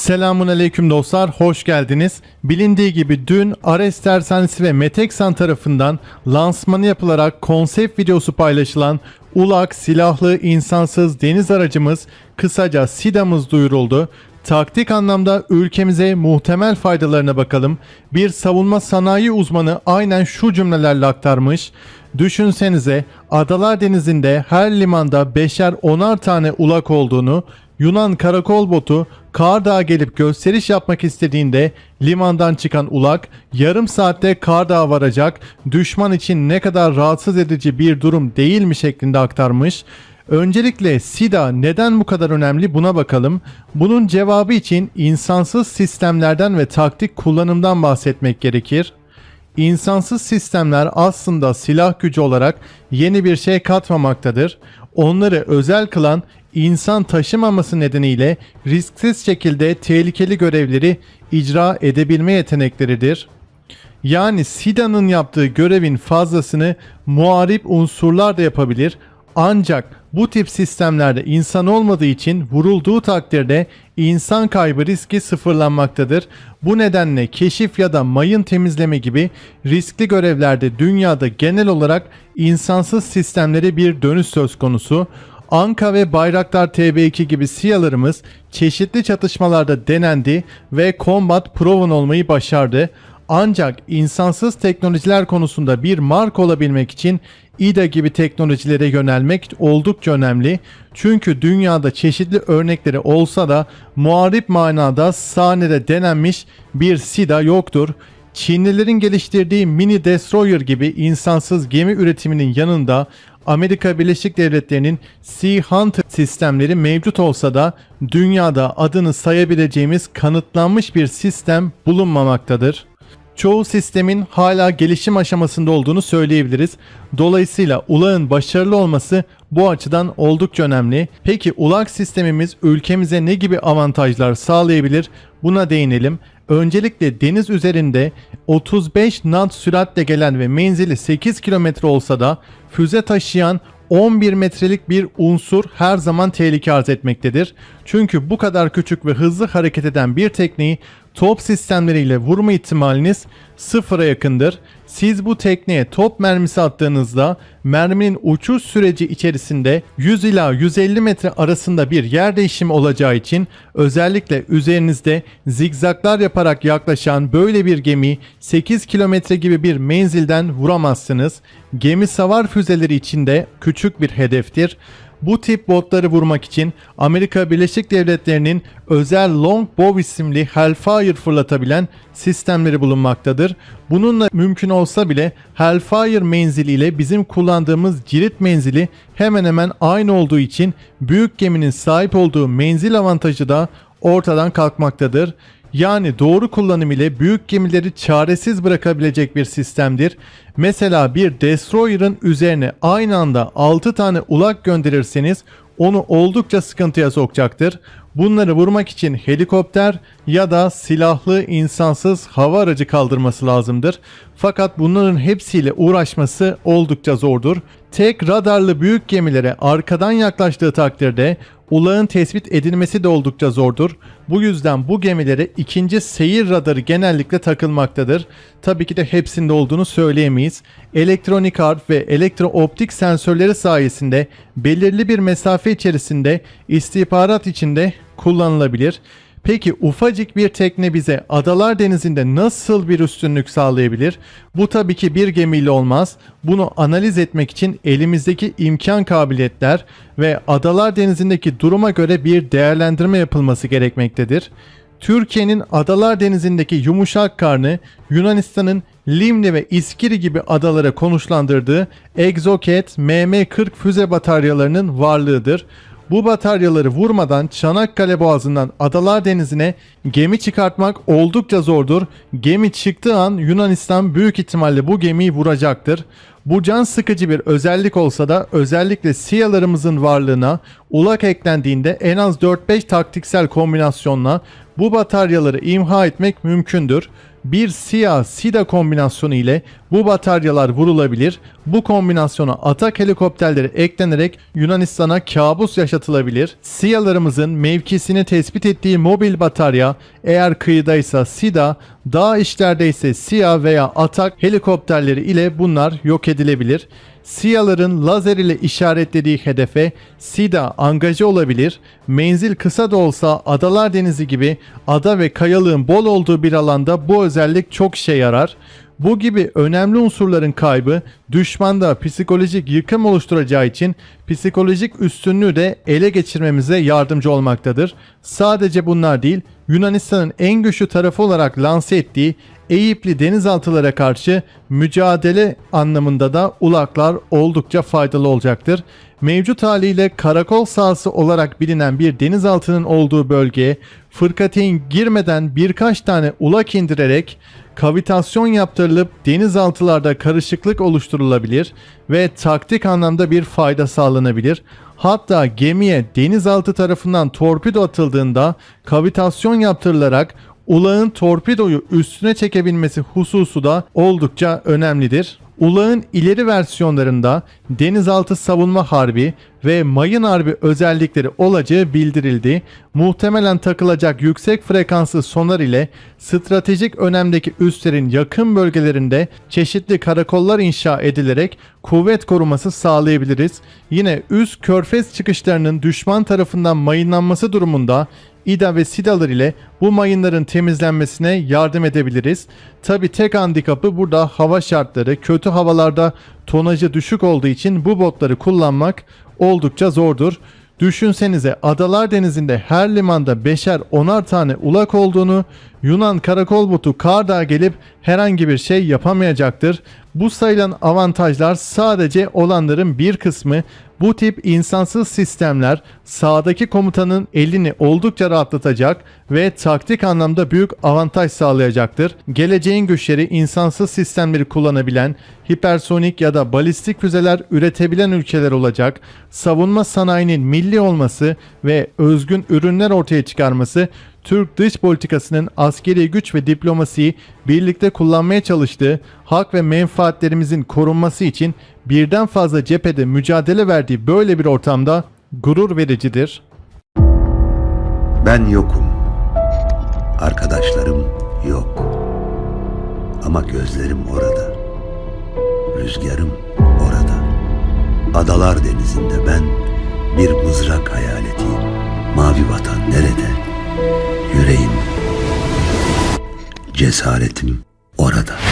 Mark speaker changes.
Speaker 1: Selamun aleyküm dostlar, hoş geldiniz. Bilindiği gibi dün Ares Tersanesi ve Meteksan tarafından lansmanı yapılarak konsept videosu paylaşılan ULAK silahlı insansız deniz aracımız kısaca SIDA'mız duyuruldu. Taktik anlamda ülkemize muhtemel faydalarına bakalım. Bir savunma sanayi uzmanı aynen şu cümlelerle aktarmış. Düşünsenize Adalar Denizi'nde her limanda beşer onar tane ulak olduğunu, Yunan karakol botu Kardağ'a gelip gösteriş yapmak istediğinde limandan çıkan ulak yarım saatte Kardağ'a varacak, düşman için ne kadar rahatsız edici bir durum değil mi şeklinde aktarmış. Öncelikle SIDA neden bu kadar önemli buna bakalım. Bunun cevabı için insansız sistemlerden ve taktik kullanımdan bahsetmek gerekir. İnsansız sistemler aslında silah gücü olarak yeni bir şey katmamaktadır. Onları özel kılan insan taşımaması nedeniyle risksiz şekilde tehlikeli görevleri icra edebilme yetenekleridir. Yani SIDA'nın yaptığı görevin fazlasını muharip unsurlar da yapabilir ancak bu tip sistemlerde insan olmadığı için vurulduğu takdirde insan kaybı riski sıfırlanmaktadır. Bu nedenle keşif ya da mayın temizleme gibi riskli görevlerde dünyada genel olarak insansız sistemlere bir dönüş söz konusu. Anka ve Bayraktar TB2 gibi SİHA'larımız çeşitli çatışmalarda denendi ve combat proven olmayı başardı. Ancak insansız teknolojiler konusunda bir marka olabilmek için İDA gibi teknolojilere yönelmek oldukça önemli. Çünkü dünyada çeşitli örnekleri olsa da muharip manada sahnede denenmiş bir SIDA yoktur. Çinlilerin geliştirdiği mini destroyer gibi insansız gemi üretiminin yanında Amerika Birleşik Devletleri'nin Sea Hunter sistemleri mevcut olsa da dünyada adını sayabileceğimiz kanıtlanmış bir sistem bulunmamaktadır. Çoğu sistemin hala gelişim aşamasında olduğunu söyleyebiliriz. Dolayısıyla ulağın başarılı olması bu açıdan oldukça önemli. Peki ulak sistemimiz ülkemize ne gibi avantajlar sağlayabilir? Buna değinelim. Öncelikle deniz üzerinde 35 knot süratle gelen ve menzili 8 kilometre olsa da füze taşıyan 11 metrelik bir unsur her zaman tehlike arz etmektedir. Çünkü bu kadar küçük ve hızlı hareket eden bir tekneyi top sistemleriyle vurma ihtimaliniz sıfıra yakındır. Siz bu tekneye top mermisi attığınızda merminin uçuş süreci içerisinde 100 ila 150 metre arasında bir yer değişimi olacağı için özellikle üzerinizde zigzaklar yaparak yaklaşan böyle bir gemi 8 kilometre gibi bir menzilden vuramazsınız. Gemi savar füzeleri içinde küçük bir hedeftir. Bu tip botları vurmak için Amerika Birleşik Devletleri'nin özel Longbow isimli Hellfire fırlatabilen sistemleri bulunmaktadır. Bununla mümkün olsa bile Hellfire menziliyle bizim kullandığımız cirit menzili hemen hemen aynı olduğu için büyük geminin sahip olduğu menzil avantajı da ortadan kalkmaktadır. Yani doğru kullanım ile büyük gemileri çaresiz bırakabilecek bir sistemdir. Mesela bir destroyer'ın üzerine aynı anda 6 tane ulak gönderirseniz onu oldukça sıkıntıya sokacaktır. Bunları vurmak için helikopter ya da silahlı insansız hava aracı kaldırması lazımdır. Fakat bunların hepsiyle uğraşması oldukça zordur. Tek radarlı büyük gemilere arkadan yaklaştığı takdirde ulağın tespit edilmesi de oldukça zordur. Bu yüzden bu gemilere ikinci seyir radarı genellikle takılmaktadır. Tabii ki de hepsinde olduğunu söyleyemeyiz. Elektronik harp ve elektrooptik sensörleri sayesinde belirli bir mesafe içerisinde istihbarat içinde kullanılabilir. Peki ufacık bir tekne bize Adalar Denizi'nde nasıl bir üstünlük sağlayabilir? Bu tabii ki bir gemiyle olmaz. Bunu analiz etmek için elimizdeki imkan kabiliyetler ve Adalar Denizi'ndeki duruma göre bir değerlendirme yapılması gerekmektedir. Türkiye'nin Adalar Denizi'ndeki yumuşak karnı Yunanistan'ın Limni ve İskiri gibi adalara konuşlandırdığı Exocet MM-40 füze bataryalarının varlığıdır. Bu bataryaları vurmadan Çanakkale Boğazı'ndan Adalar Denizi'ne gemi çıkartmak oldukça zordur. Gemi çıktığı an Yunanistan büyük ihtimalle bu gemiyi vuracaktır. Bu can sıkıcı bir özellik olsa da özellikle SİHA'larımızın varlığına ulak eklendiğinde en az 4-5 taktiksel kombinasyonla bu bataryaları imha etmek mümkündür. Bir SİA-SİDA kombinasyonu ile bu bataryalar vurulabilir. Bu kombinasyona atak helikopterleri eklenerek Yunanistan'a kabus yaşatılabilir. SİA'larımızın mevkisini tespit ettiği mobil batarya eğer kıyıdaysa SİDA, dağ işlerdeyse SİA veya atak helikopterleri ile bunlar yok edilebilir. SİA'ların lazer ile işaretlediği hedefe SİDA angaje olabilir. Menzil kısa da olsa Adalar Denizi gibi ada ve kayalığın bol olduğu bir alanda bu özellik çok işe yarar. Bu gibi önemli unsurların kaybı düşmanda psikolojik yıkım oluşturacağı için psikolojik üstünlüğü de ele geçirmemize yardımcı olmaktadır. Sadece bunlar değil, Yunanistan'ın en güçlü tarafı olarak lanse ettiği Eyüplü denizaltılara karşı mücadele anlamında da ulaklar oldukça faydalı olacaktır. Mevcut haliyle karakol sahası olarak bilinen bir denizaltının olduğu bölgeye fırkateyn girmeden birkaç tane ulak indirerek kavitasyon yaptırılıp denizaltılarda karışıklık oluşturulabilir ve taktik anlamda bir fayda sağlanabilir. Hatta gemiye denizaltı tarafından torpido atıldığında kavitasyon yaptırılarak ulağın torpidoyu üstüne çekebilmesi hususu da oldukça önemlidir. Ulağın ileri versiyonlarında denizaltı savunma harbi ve mayın harbi özellikleri olacağı bildirildi. Muhtemelen takılacak yüksek frekanslı sonar ile stratejik önemdeki üslerin yakın bölgelerinde çeşitli karakollar inşa edilerek kuvvet koruması sağlayabiliriz. Yine üst körfez çıkışlarının düşman tarafından mayınlanması durumunda İDA ve SİDA'lar ile bu mayınların temizlenmesine yardım edebiliriz. Tabi tek handikapı burada hava şartları. Kötü havalarda tonajı düşük olduğu için bu botları kullanmak oldukça zordur. Düşünsenize Adalar Denizi'nde her limanda beşer onar tane ulak olduğunu Yunan karakol botu Karda gelip herhangi bir şey yapamayacaktır. Bu sayılan avantajlar sadece olanların bir kısmı. Bu tip insansız sistemler sağdaki komutanın elini oldukça rahatlatacak ve taktik anlamda büyük avantaj sağlayacaktır. Geleceğin güçleri insansız sistemleri kullanabilen, hipersonik ya da balistik füzeler üretebilen ülkeler olacak. Savunma sanayinin milli olması ve özgün ürünler ortaya çıkarması Türk dış politikasının askeri güç ve diplomasiyi birlikte kullanmaya çalıştığı hak ve menfaatlerimizin korunması için birden fazla cephede mücadele verdiği böyle bir ortamda gurur vericidir.
Speaker 2: Ben yokum. Arkadaşlarım yok. Ama gözlerim orada. Rüzgarım orada. Adalar denizinde ben bir mızrak hayaletiyim. Mavi vatan nerede? Cesaretim orada.